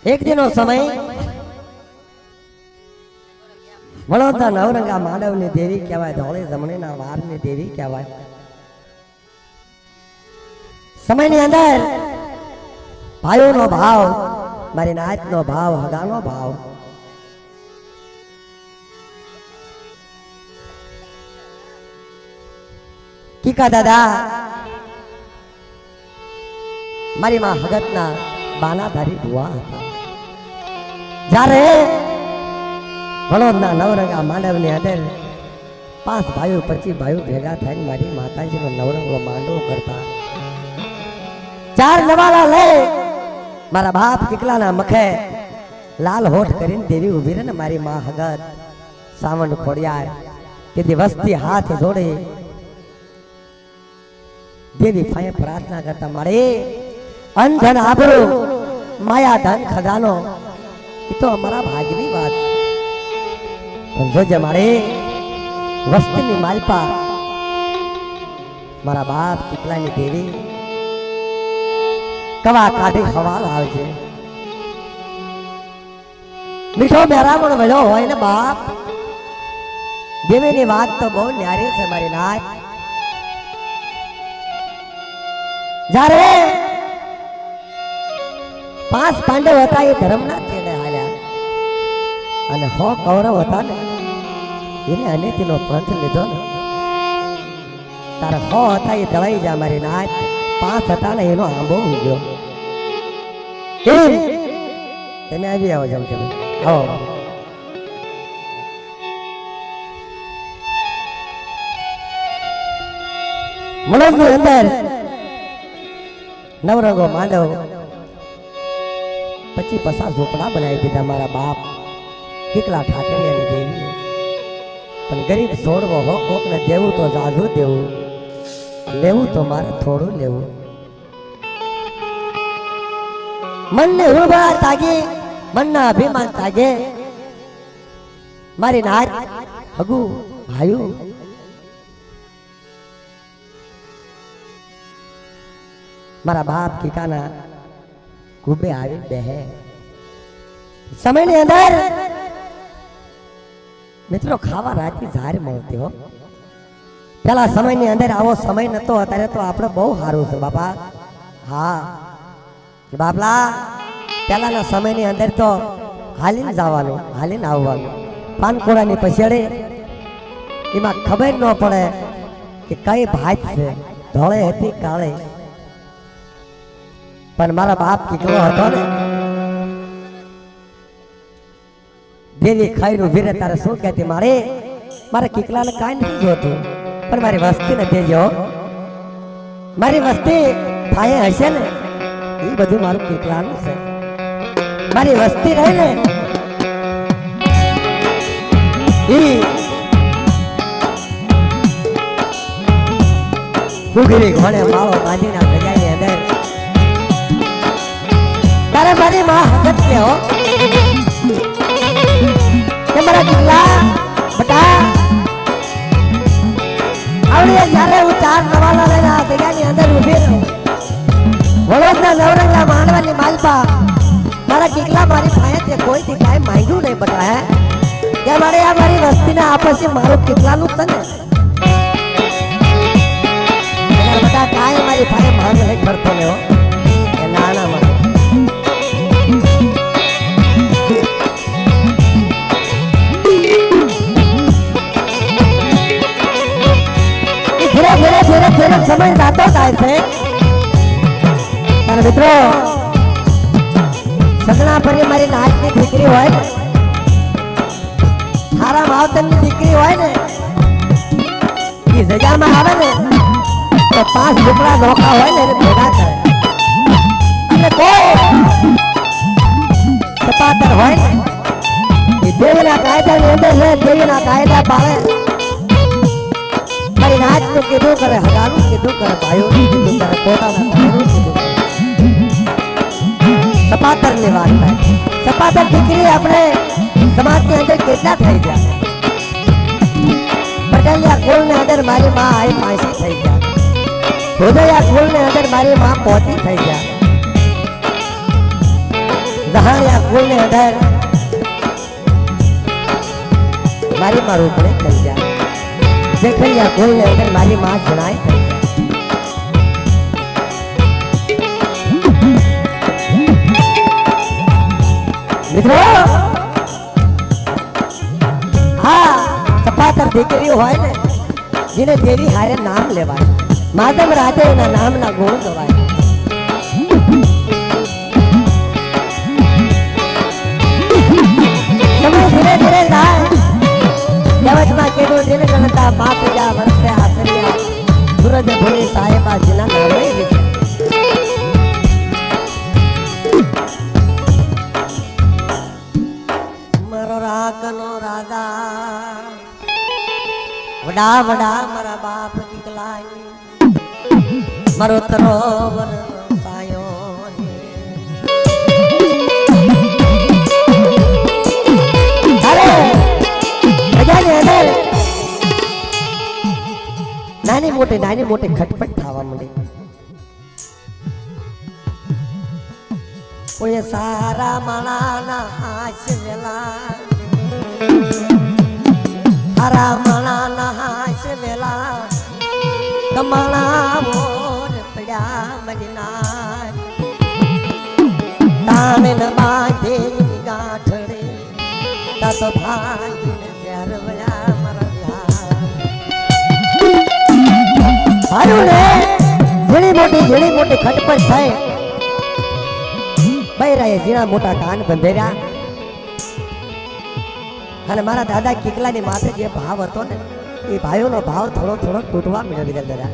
એક દિનો સમય વડોદરા નવરંગા માનવની દેવી કહેવાય, ધોળી જમણીના વારની દેવી કહેવાય. સમયની અંદર ભાઈઓનો ભાવ, મારી નાચનો ભાવ, હગાનો ભાવ. કીકા દાદા, મારી માં હગતના બાનાધારી ભુવા હતા. જ્યારે વડોદના નવરંગા માંડવની અંદર પાંચ ભાઈઓ, પચીસ ભાઈઓ ભેગા થઈને મારી માતાજીનો નવરંગો માંડવો કરતા. ચાર નવાલા લે મારા બાપ કીકલાના મખે લાલ હોઠ કરીને દેવી ઊભી રહે ને મારી માં હગત સાવણ ખોડિયાર તેથી વસ્તી હાથ જોડે દેવી ફાય પ્રાર્થના કરતા મળે અંધન આબરૂ માયા ધન ખજાનો, એ તો અમારા ભાગની વાત. પણ જોજે મારે વસ્તીની માલપા, મારા બાપ કેટલાની દેવી, કવા કાઢી હવાલ આવજે મીઠો મેરામણ વળ્યો હોય ને બાપ, દેવીની વાત તો બહુ ન્યારી છે મારી નાચ જ્યારે પાંચ પાંડવ હતા એ ધર્મના તેડે હાલ્યા. અને હો કૌરવ હતા ને, એને અનેતીનો પંથ લીધો ને. તારા હો હતા એ દવાઈ જા મારી નાચ પાંચ હતા ને એનો આંબો ઉગ્યો. એને આવી આવો જેમ કે આવો. મનોજની અંદર નવરંગો માંડવ પછી પચાસ ઝોપડા બનાવી દીધા મારા બાપ. કેટલા ઠાકરિયાની દેવી. પણ ગરીબ છોડવો હો, કોકને દેવું તો જાજુ દેવું. લેવું તો મારે થોડું લેવું. મનને ઊભા તાગે, મનના અભિમાન તાગે. મારી નાચ હગુ, ભાયુ. મારા બાપ કીકાના કુબે આવી બેહે સમયની અંદર મિત્રો ખાવા રાતી ઝાર મળતી હો. પેલા સમયની અંદર આવો સમય નતો, અત્યારે તો આપણે બહુ સારું છે બાપા. હા. બાપલા, પેલાના સમયની અંદર તો હાલીને જવાનું, હાલીને આવવાનું. પાનકોડાની પછેડે એમાં ખબર ન પડે કે કઈ ભાત છે. ધોળે હતી, કાળે. પણ મારા બાપ કીકલો હતો ને? દેવી ખાઈ ઊભી રહે તારે શું કહેતી મારે? મારા કીકલાને કાંઈ નથી જોતું, પણ મારી વસ્તીને દેજો મારી વસ્તી થાય હશે ને, એ બધું મારું કીકલાનું છે. મારી વસ્તી રહે ને, ઈ ઘોડે માળો બાંધીના સજાની અંદર તારે મારી માં હકત કે હો. કે મારા બટા. આવડીએ જ્યારે હું ચાર નવાલા લઈને આ જગ્યાની અંદર ઊભી રહું. વડોદરા નવરંગા માંડવાની માલપા. મારા દીકલા મારી ભાઈ તે કોઈથી કાંઈ માંગ્યું નહીં બટા, હે. કે મારે આ મારી વસ્તીને આપશે મારું કેટલાનું છે ને બટા, કાંઈ મારી ભાઈ માંગ નહીં કરતો ને ધીરે સમય જાતો થાય છે. અને મિત્રો સગણા પરી મારી નાચની દીકરી હોય ને સારા માવતરની દીકરી હોય ને એ જગામાં આવે ને, તો પાંચ ઝૂંપડા નોખા હોય ને, એને ભેગા કરે. અને કોઈ સપાતર હોય ને, એ દેવીના કાયદાની અંદર દેવીના કાયદા પાળે મારી નાચનું કીધું કરે, હગાનું કીધું કરે, ભાઈઓ કીધું કરે, પોતાના સપાતરની વાત થાય. સપાતર દીકરી આપણે સમાજની અંદર કેટલા થઈ ગયા? પટલિયા કુળની અંદર મારી માં આઈ પાંસી થઈ ગયા. ભોજયા કુળની અંદર મારી માં પોતી થઈ ગયા. દહાણિયા કુળને અંદર મારી માં પડે થઈ જાય દેખલિયા કુળને અંદર મારી માં જણાય. મિત્રો, હા સપાતર દીકરી હોય ને, જેને દેવી હારે નામ લેવાય. માધવ રાધે એના નામના ગુણ ગવાય. ગણતા બાપ જા વરસે આસરિયા સૂરજ ભૂલી સાહેબા જેના નામે વિશે મારો રાખનો રાધા વડા વડા મારા બાપ દીકલાની મારો તરોવર નાની મોટી નાની મોટી ખટપટ થવા માંડી. કોઈ સારા માણાના હાશ વેલા. સારા માણાના હાશ વેલા. કમાણા મોર પડ્યા મજના તાણે બાંધે ગાંઠડે તા તો ભાગીને હારું ને? ઘણી મોટી ઘણી મોટી ખટપટ થાય. બૈરાએ જીણા મોટા કાન બંધેર્યા. અને મારા દાદા કિકલાની માથે જે ભાવ હતો ને, એ ભાઈઓનો ભાવ થોડો થોડો તૂટવા મળ્યો વિદલ દાદા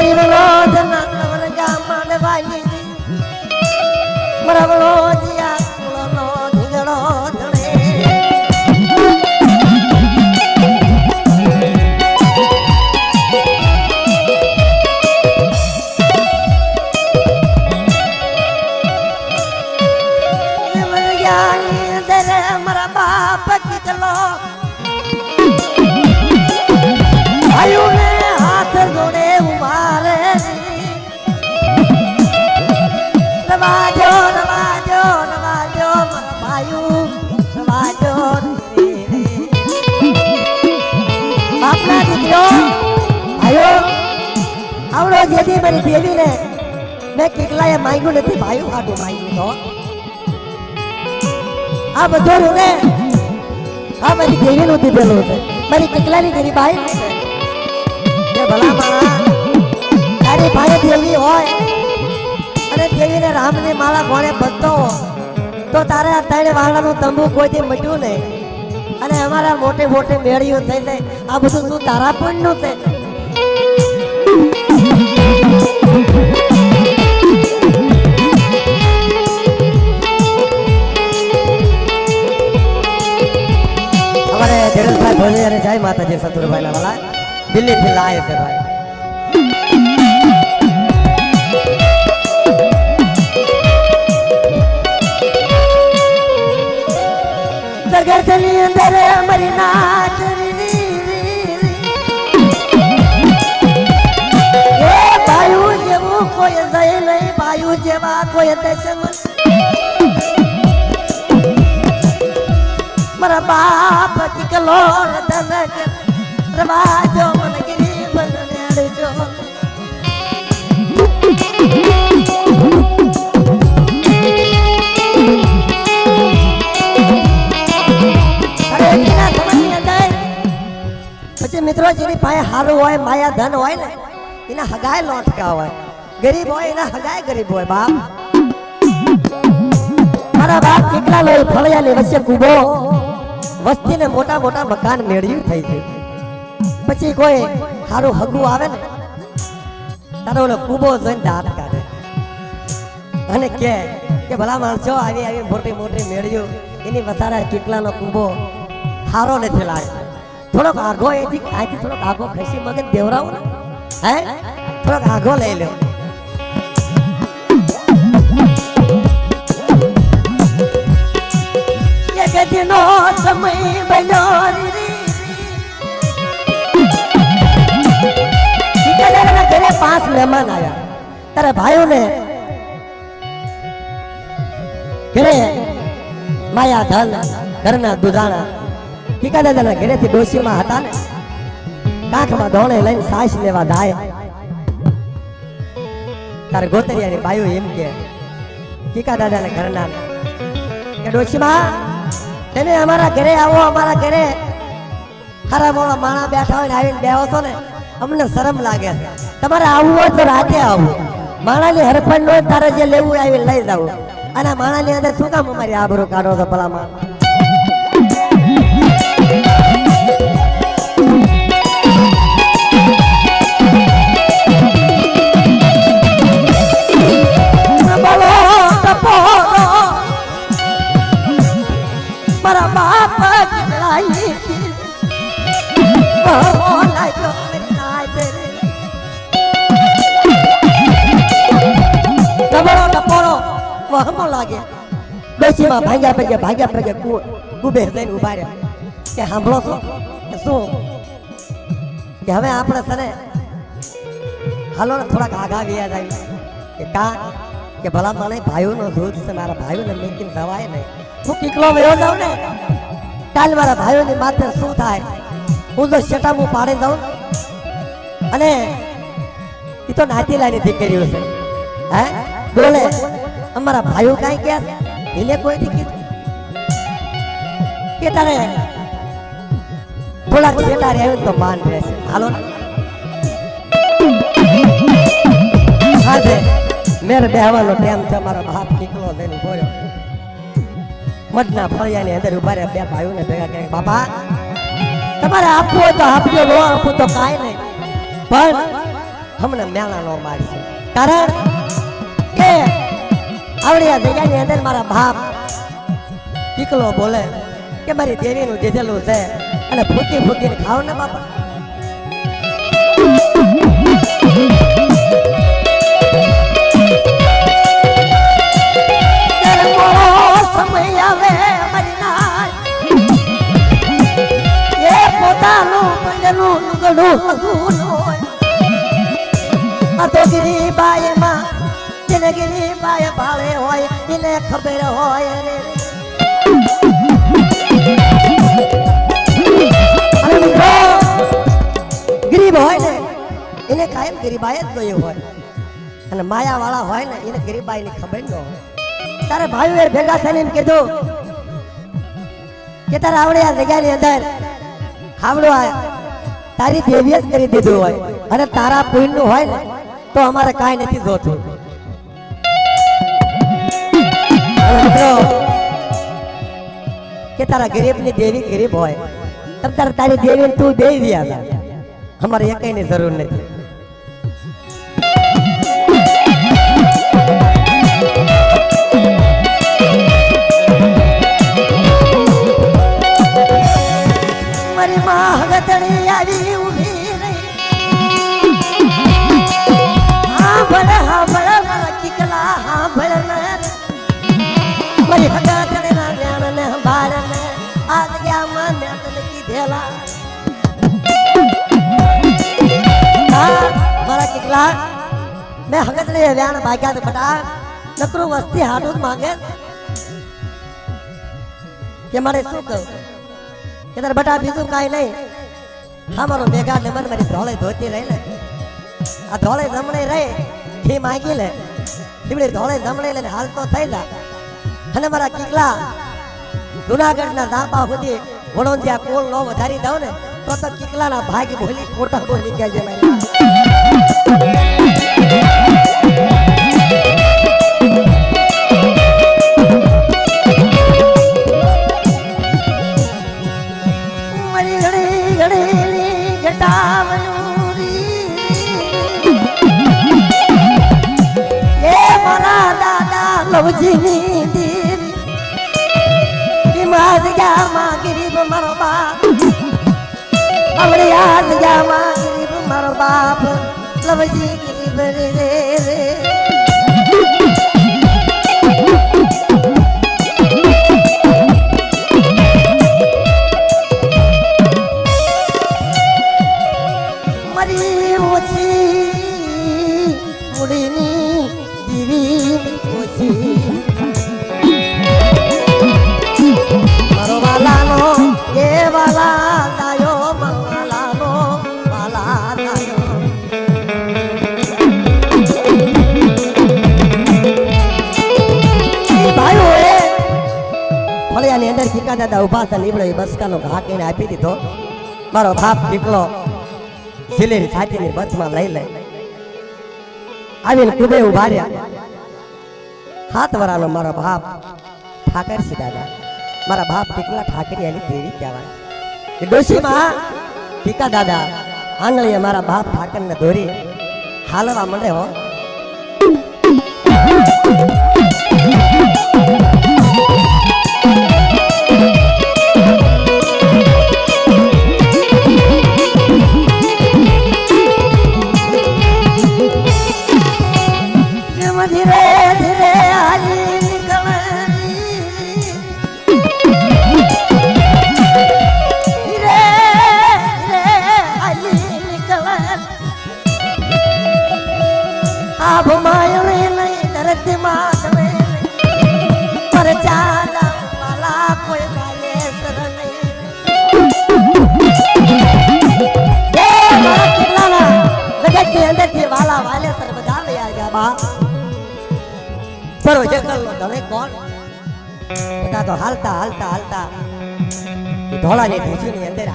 મારી વલોદ ના નવરગા માંડવાની મારા વલોદિયા મારી દેવીને મેં કેટલાય માંગ્યું નથી ભાઈઓ હાટું માંગ્યું તો. આ બધું રહ્યું ને આ મારી દેવીનું દીધેલું છે. મારી કેટલાની ગરીબ આવી છે. ભલા માણા તારી ભાઈ દેવી હોય અને દેવીને રામની માળા ઘોડે બનતો તો તારે આ ત્રણ વાળાનું તંબુ કોઈથી મટ્યું નહીં? અને અમારા મોટે મોટે મેળીઓ થઈ જાય આ બધું તું તારા પુણ્યનું છે. અમારે ધીરજભાઈ ભોજે અને જય માતાજી સતુરભાઈ ના વાલા દિલ્હી થી લાય છે ભાઈ. જગતની અંદર અમારી નાચ રી રી રી રી. એ બાયુ કોઈ જય નહીં બાયુ જેવા કોઈ દશમ મારા બાપ કિકલો રતન રવાજો મન ગિરી મન નેડજો પછી મિત્રો જેની પાસે હારું હોય, માયા ધન હોય ને, એના હગાય લોટકા હોય. ગરીબ હોય, એના હગાય ગરીબ હોય, બાપ. મારા બાપ કેટલા લોહી ફળિયાની વચ્ચે કૂબો. વસ્તીને મોટા મોટા મકાન મેળવ્યું થઈ ગયું. પછી કોઈ સારું હગું આવે ને, તારો ઓલો કૂબો જોઈને દાંત કાઢે. અને કે કે, ભલા માણસો, આવી આવી મોટી મોટી મેળ્યું. એની વધારા કેટલાનો કૂબો સારો નથી લાગે થોડોક આઘો એથી આથી થોડોક આઘો ખસી મગન દેવરાવો ને, હે? થોડોક આઘો લઈ લ્યો. એક દિનો મહેમાન આવ્યા તારા ભાઈઓને ઘરે માયા ધન, ઘરના દુધાણા ઠીકાદાદાના ઘરેથી ડોશીમાં હતા ને, કાંખમાં ધોણે લઈને સાસ લેવા ધાય તારે ગોતરિયાની બાયો એમ કે ટીકા દાદાના ઘરના કે ડોશીમાં, તમે અમારા ઘરે આવો, અમારા ઘરે. ખરા મોળા માણા બેઠા હોય ને આવીને બેહો ને અમને શરમ લાગે. તમારે આવવું હોય તો રાતે આવવું માણાની હરફણ નો તારે જે લેવું આવી લઈ જવું અને માણાની અંદર શું કામ અમારી આબરૂ કાઢો તો ભલામાં વહમો લાગે બેસીમાં ભાગ્યા પગે ભાંગ્યા પગે કુબેર થઈને ઊભા રહ્યા. કે સાંભળો છો? શું? કે હવે આપણે સને હાલો ને થોડાક આગા ગયા જાય. કે કા, કે ભલા મને ભાઈઓનો દૂધ છે, મારા ભાઈઓને મેકીને જવાય નહીં. હું કીકલો વયો જાઉં ને, કાલ મારા ભાઈઓની માથે શું થાય? હું તો શેટામું પાડી દઉં. અને એ તો નાતી લાની દીકરીઓ છે. હે? બોલે અમારા ભાઈઓ કાંઈ કે એને કોઈ કીધું? કે તારે થોડાક બેટા રહે તો માન રહેશે. હાલો ને. આજે મેર બેહવાનો ટાઈમ છે, મારો બાપ નીકળો લઈને બોલ્યો મઢના ફળિયાની અંદર ઊભા રહ્યા બે ભાઈઓને ભેગા કર્યા બાપા, તમારે આપવું હોય તો આપજો, નો આપવું તો કાંઈ નહીં. પણ હમણાં મેળા નો મારશે કારણ કે આવડી આ જગ્યાની અંદર મારા બાપ કીકલો બોલે કે મારી દેવીનું દીધેલું છે અને ફૂકી ફૂકીને ખાવ ને બાપા સમય આવે નાય. એ પોતાનું પંજનું લુગડું હોય. આ તો ગિરીબાઈમાં જેને પાય ભાવે હોય, એને ખબર હોય રે. ગરીબ હોય ને, એને કાયમ ગરીબાઈ જ જોયું હોય. અને માયા વાળા હોય ને, એને ગરીબાઈ ની ખબર ન હોય. તારે ભાઈઓ ભેગા થઈને કીધું કે તારા આવડે આ જગ્યાની અંદર આવડો આ તારી દેવીએ જ કરી દીધું હોય. અને તારા પુણ્યનું હોય ને, તો અમારે કાંઈ નથી જોતું. મિત્રો કે તારા ગરીબની દેવી ગરીબ હોય. તમ તારે તારી દેવી તું બે વ્યા અમારે અમારે એકઈની જરૂર નથી. ભલે હા ભલે મારા કીકલા હા ભલે કીકલા મેં હગતડી વ્યાણ ભાગ્યા તો બટા નકરું વસ્તી હાડું માંગે. કે મારે શું કહું? કે તારે બટા બીજું કાંઈ નહીં. હા, મારો ભેગા નંબર મારી ધોળે ધોતી રહી ને. આ ધોળે જમણે રહે ખી માંગી લે. તીવડી ધોળે જમણે લઈને હાલ તો થઈ જા. અને મારા કીકલા, જુનાગઢના ધાપા સુધી વડોંદિયા કોલ નો વધારી દઉં ને, તો તો કીકલાના ભાગ બોલી ખોટા બોલી કહેજે મારી. લવજીની દીરી. ઈ મારી ગામમાં ગરીબ મારો બાપ. આપણે યાદ જામાં ગરીબ મારો બાપ લવજી ગરીબ રે રે દાદા ઊભા હતા, લીમડો એ બસકાનો ઘા કઈને આપી દીધો. મારો બાપ દીકલો સિલેરી છાતીની બસમાં લઈ લે. આવીને કુબે ઊભા રહ્યા. હાથ વરાનો મારો બાપ ઠાકર છે દાદા. મારા બાપ દીકલા ઠાકરિયાની દેવી કહેવાય. ડોશીમાં ટીકા દાદા, આંગળીએ મારા બાપ ઠાકરને દોરી હાલવા મળે હો જગલનો ધણે કોણ? બધા તો હાલતા હાલતા હાલતા. ધોળાની ધૂસીની અંદર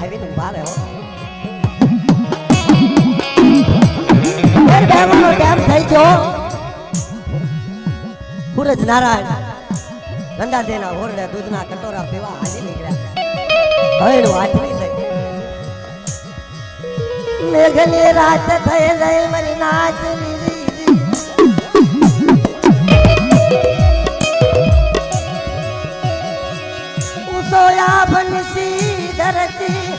ટાઈમ થઈ ગયો? સૂરજ નારાયણ ઓરડે દૂધના કટોરા પીવા હવે એનું થઈ મેઘની રાત થઈ ગઈ મારી નાચ સોયા બનસી ધરતી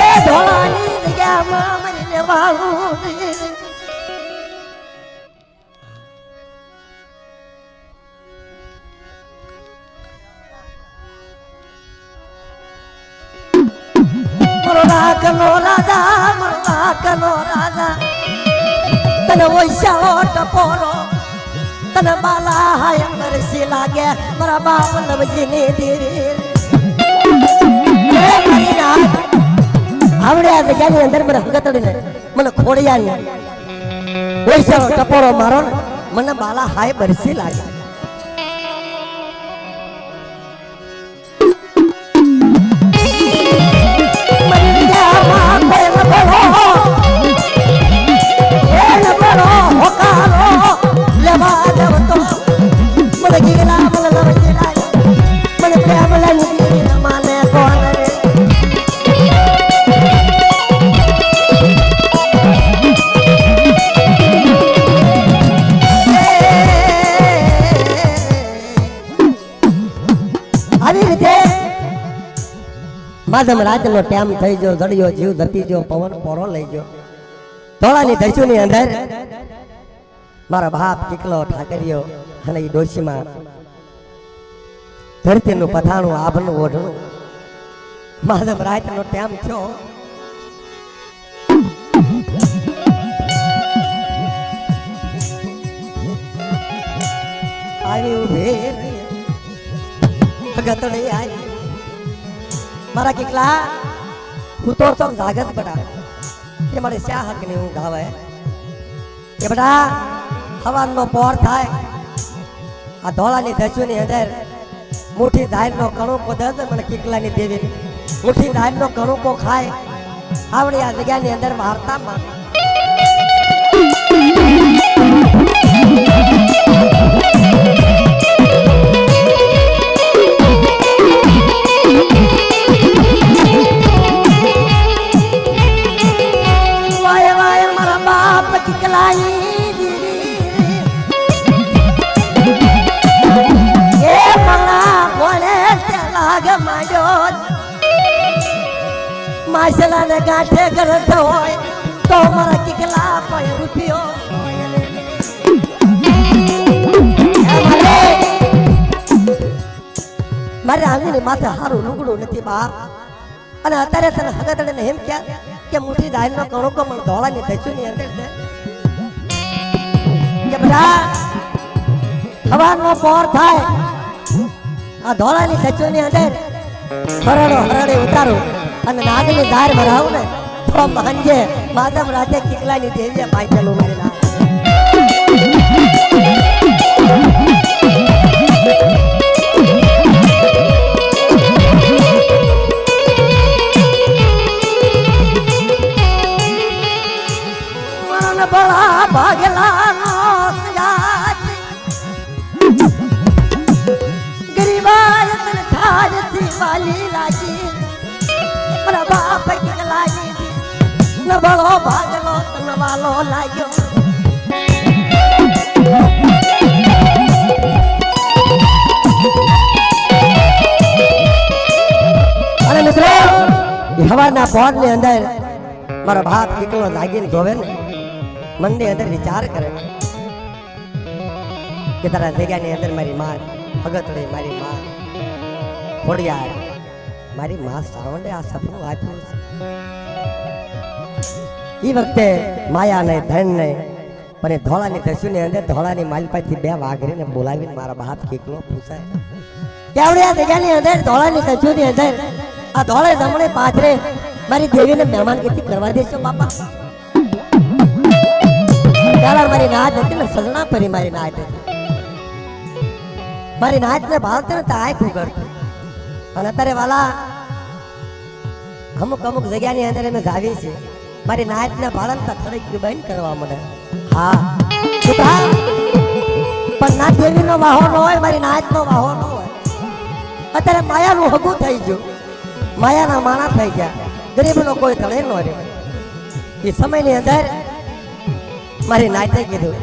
એ ધોળાની જગ્યામાં મને વાળું મારો રાકનો રાજા મારો રાકનો રાજા તને વૈશાળો ટપોરો તને બાલા હાય નરસી લાગે મારા બાપ નવજીની દેરી આવડે આ જગ્યાની અંદર મને હગતડીને મને ખોડિયા ને વૈશાળો ટપોરો મારો મને બાલા હાય બરસી લાગે માધમ રાતનો ટાઈમ થઈ ગયો, જડ્યો, જીવ ધરતી ગયો, પવન પોરો લઈ ગયો. ધોળાની ધરતીની અંદર મારા બાપ કીકલો ઠાકરિયો. અને એ ડોશીમાં ધરતીનું પથાણું આભનું ઓઢણું. માધવ રાતનો ટાઈમ થયો. આવી મારા કીકલા, હું તો તો જાગત બટા એ મારે શ્યા હકની હું ગાવે એ બટા હવાનનો પોર થાય. આ ધોળાની ધસ્યુની અંદર મુઠ્ઠી ધારનો કણુકો દે મને કીકલાની દેવી. મુઠ્ઠી ધારનો કણુકો ખાય આવડી આ જગ્યાની અંદર વાર્તામાં માસલા ને ગાંઠે ગરત હોય, તો મારા કિકલા પર રૂપિયો મારે- આંગળી માથે હારું લુગડું નથી બાપ. અને અત્યારે તને હગતડે એમ કે કે મુઠી દાળ નો મને ધોળાની ધચું ની અંદર દે કે બધા, હવાનો પોર થાય, આ ધોળાની ધચું ની અંદર હરડો હરણે ઉતારું. અને નાગની ધાર ભરાવું ને, તો માંજે માધવ રાતે કિકલાની દેવીએ પાછલું મારી નાખ. ભાગલા બળો ભાગલો તન વાલો લાગ્યો. અને મિત્રો, એ હવારના પોરની અંદર મારો બાપ દીકરો લાગીને જોવે ને, મનની અંદર વિચાર કરે કે તારા જગ્યાની અંદર મારી માં ભગતડી મારી માં, ખોડિયાર, મારી માં શ્રાવણે આ સપનું આપ્યું છે. એ વખતે માયા નહીં ધન નહીં પણ ધોળાની દસ્યુની અંદર ધોળાની માલપાથી બે વાઘરીને બોલાવીને મારા બાપ કીકલો પૂછાય કેવડિયા જગ્યાની અંદર ધોળાની દસ્યુની અંદર? આ ધોળે જમણે પાથરે મારી દેવીને મહેમાન ગતિ કરવા દેશો, બાપા? ત્યારે મારી નાચ હતી ને, સજણા પરી મારી નાચ હતી. મારી નાચ ને ભાવતે ને તાય ફૂગડતું અને અત્યારે વાલા, અમુક અમુક જગ્યાની અંદર અમે જાવી છે મારી નાયતના ને ભાળન તો થોડીક બંધ કરવા મળે. હા. શું પણ ના દેવી નો વાહો ન હોય, મારી નાયતનો વાહો ન હોય. અત્યારે માયાનું હગું થઈ ગયું. માયાના માણા થઈ ગયા. ગરીબનો કોઈ તળે ન રહ્યો. એ સમયની અંદર મારી નાયતે કીધું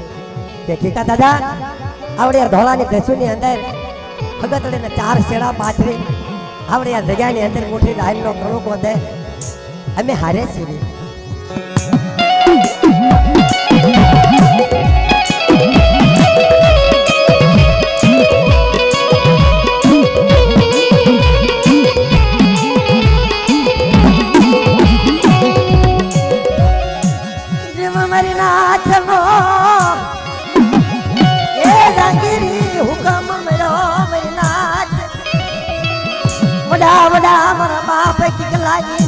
કે, કીકા દાદા આવડે ધોળાની દસુની અંદર હગતડીને ચાર શેડા પાથરી આવડે જગ્યાની અંદર મોટી ડાયલનો ઘણો કોતે અમે હારે છીએ. લાગી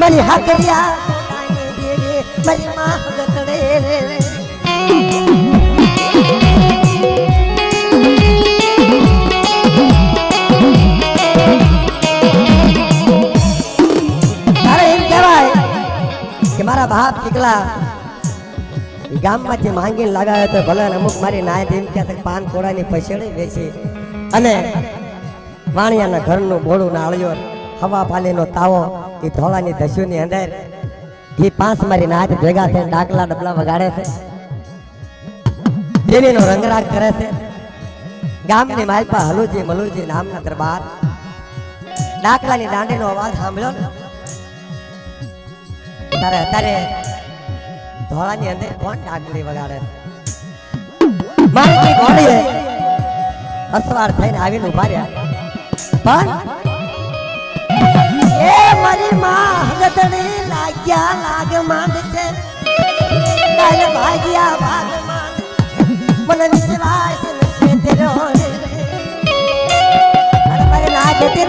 મારી હાકરિયા કોટાની દેવી મારી માં ગતડે મારા બાપ દીકલા ગામમાંથી માંગીને લગાવ્યો તો ભલે અમુક મારી નાય એમ કે પાન કોડાની પછેડી વેચી. અને વાણિયાના ઘરનું બોળું નાળિયો હવા પાલીનો તાવો એ ધોળાની ધસ્યુની અંદર એ પાંચ મારી નાચ ભેગા થઈને ડાકલા ડબલા વગાડે છે. દેવીનો રંગરાગ કરે છે. ગામની માલપા હલુજી મલુજી નામના દરબાર. ડાકલાની દાંડીનો અવાજ સાંભળ્યો ને? તારે અત્યારે ધોળાની અંદર કોણ ડાકલી વગાડે મારી ઘોડીએ અસવાર થઈને આવીને ઊભા રહ્યા. પણ મારી માં લાગ્યા લાગ માંડ છે. કાલે ભાગ્યા ભાગ માંડ. મને વિશ્વાસ નથી તેરો અને મારી નાચ હતી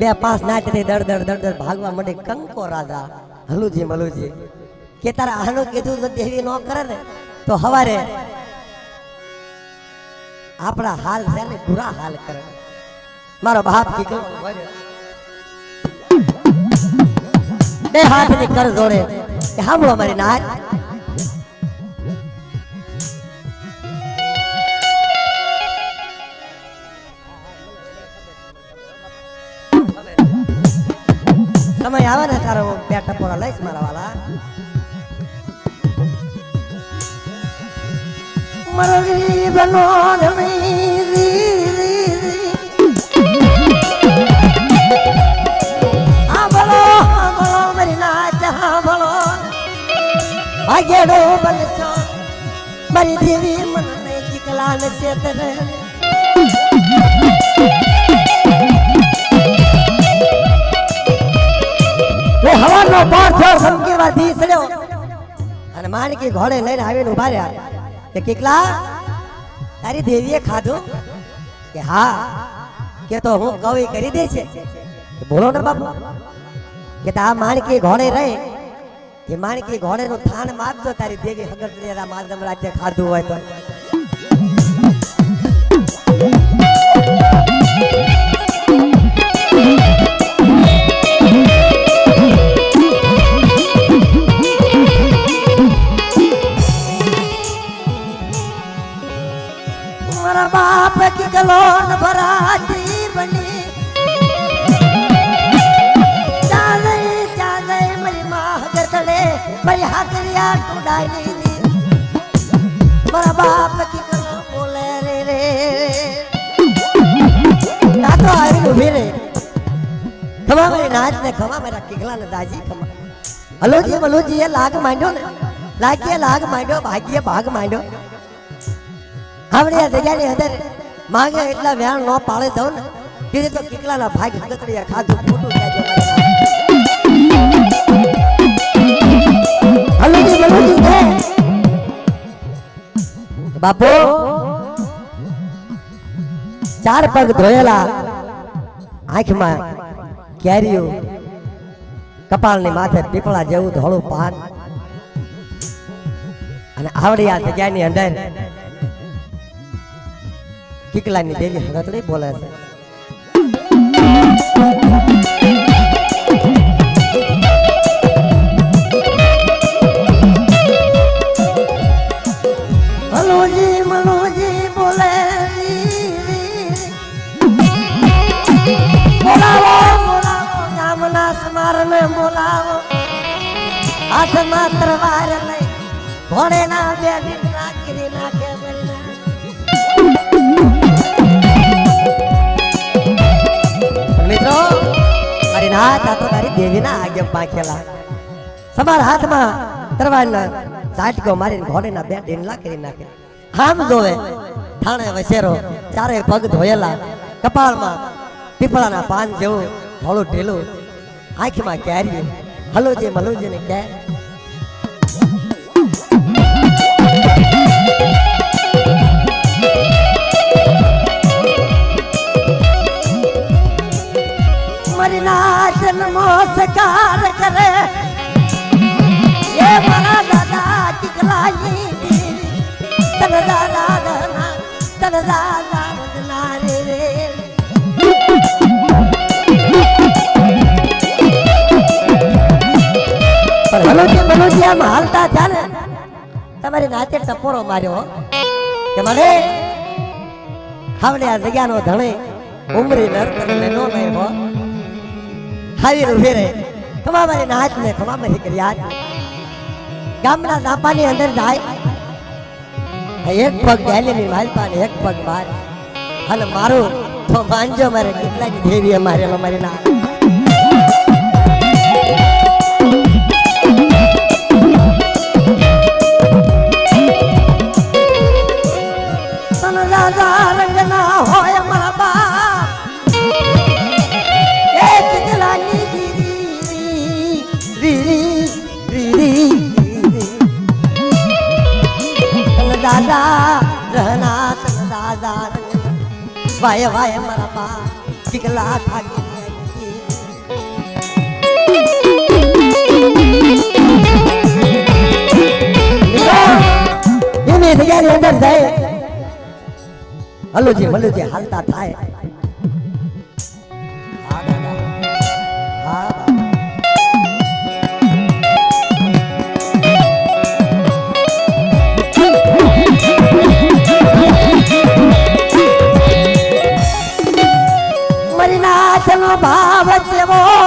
બે પાંચ નાચને દડ દડ દડ દડ ભાગવા માટે કંકો રાજા, હલુજી મલુજી. કે તારા આનું કીધું તો દેવી નો કરે ને, તો હવારે આપણા હાલ છે ને, બુરા હાલ કરે. મારો બાપ કીધો બે હાથની કર જોડે કે મારી નાય સમય આવે ને તારો હું બે ટપોરા લઈશ મારા વાલા. મારો ગરીબનો ધણી રી ભાગેડો બનશો મારી દેવી મને ચીકલા ને ચેતરે લે હવાનો પાર થયો સમકીવા દી અને માણકી ઘોડે લઈને આવીને ઊભા રહ્યા. કે કેટલા તારી દેવીએ ખાધું? કે હા. કે તો હું કવિ કરી દે છે. બોલો ને બાપુ. કે તા માણકી ઘોડે રહે. એ માણકી ઘોડે નું થાન મારજો તારી દેગી હગર તેરા માધમ રાજ્ય ખાધું હોય તો. બાપ કી ગલોન ભરાતી મારી લાગ માંડ્યો ને. લાગીએ લાગ માંડ્યો, ભાગીએ ભાગ માંડ્યો. આપણે આ જગ્યાની અંદર માંગે એટલા વ્યાણ ન પાડે દઉં ને. કીધું તો કિકલાના ભાગ ગતડિયા ખાધું, ખોટું બાપુ, ચાર પગ ધોયેલા આંખમાં કેરીઓ, કપાળની માથે પીપળા જેવું ધોળું પાન અને આવડી આ જગ્યાની અંદર કિકલાની દેવી હગતડી બોલે છે. પાંખેલા તમારા હાથમાં તરવાના ઝાટકો મારીને ઘોડેના બે ડીંડલા કરી નાખે. આમ જોવે થાણે વસેરો ચારે પગ ધોયેલા કપાળમાં પીપળાના પાન જેવું ધોળું ઢીલું આંખમાં કેરી હલુજી મલુજી ને કે મારી જન્મો સકાર કરે. એ મારા દાદા ચીકલાઈ તન દાદા દાદા તન દાદા રે આમ હાલતા થયા ને તમારી નાચે ટપોરો માર્યો કે મને હાવડે આ જગ્યાનો ધણે ઉમરી નર્તન નો નહીં હો ઊભી રહે. ખમા મારી નાચ ને ખમા મારી કર્યા ગામના ઝાપાની અંદર જાય. એક પગ ગેલીની માલપા ને એક પગ બાર. અને મારું તો માનજો મારે. કેટલાક દેવી અમારે મારી ના. વાય વાય મારા બા ચીકલા થાકી હલો જાય. હલુજી મલુજી હાલતા થાય. Se não vai ser.